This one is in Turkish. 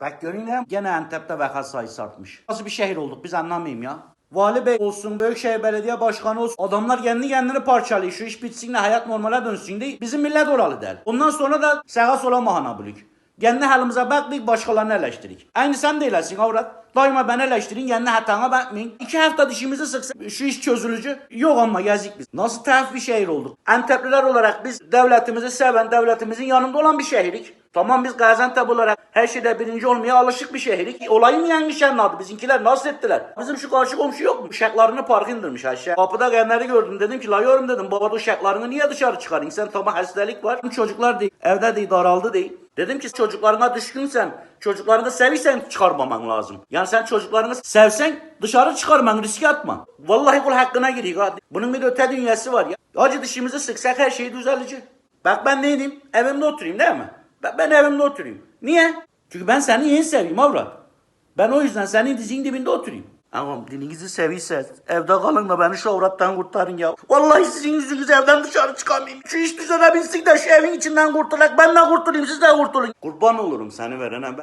Bak görün ya gene Antep'te vaka sayısı artmış. Nasıl bir şehir olduk biz anlamayayım ya. Vali Bey olsun, Büyükşehir Belediye Başkanı olsun. Adamlar kendi kendini parçalıyor. Şu iş bitsin de hayat normale dönsün de bizim millet oralı der. Ondan sonra da sağa sola mahana bülük. Kendi halimize bakmayıp başkalarını eleştirik. Aynı sen de eylesin avrat. Daima ben eleştirin, kendi hatana bakmayın. İki hafta dişimizi sıksa şu iş çözülücü. Yok ama yazık biz. Nasıl tuhaf bir şehir olduk. Antepliler olarak biz devletimizi seven, devletimizin yanında olan bir şehirlik. Tamam biz Gaziantep olarak her şeyde birinci olmaya alışık bir şehirlik. Olayı mı yanlış anladı? Bizimkiler nasıl ettiler? Bizim şu karşı komşu yok mu? Uşaklarını park indirmiş aşağı. Kapıda gelenleri gördüm. Dedim ki la yorum dedim. Baba uşaklarını niye dışarı çıkarın? Sen tamam hastalık var. Çocuklar değil. Evde değil daraldı değil. Dedim ki çocuklarına düşkünsen, çocuklarını sevirsen çıkarmaman lazım. Yani sen çocuklarını sevsen dışarı çıkarman, riske atma. Vallahi kul hakkına giriyor. Bunun bir de öte dünyası var ya. Acı dişimizi sıksak her şey düzelecek. Bak ben ne diyeyim? Evimde oturayım değil mi? Ben, ben evimde oturayım. Niye? Çünkü ben seni yeni seveyim avrat. Ben o yüzden senin dizinin dibinde oturayım. Ama dilinizi seviyseniz evde kalın da beni şu avrattan kurtarın ya. Vallahi sizin yüzünüz evden dışarı çıkamayayım. Şu iş düzelebilsin de şu evin içinden kurtulak. Ben de kurtulayım siz de kurtulun. Kurban olurum seni verene ben.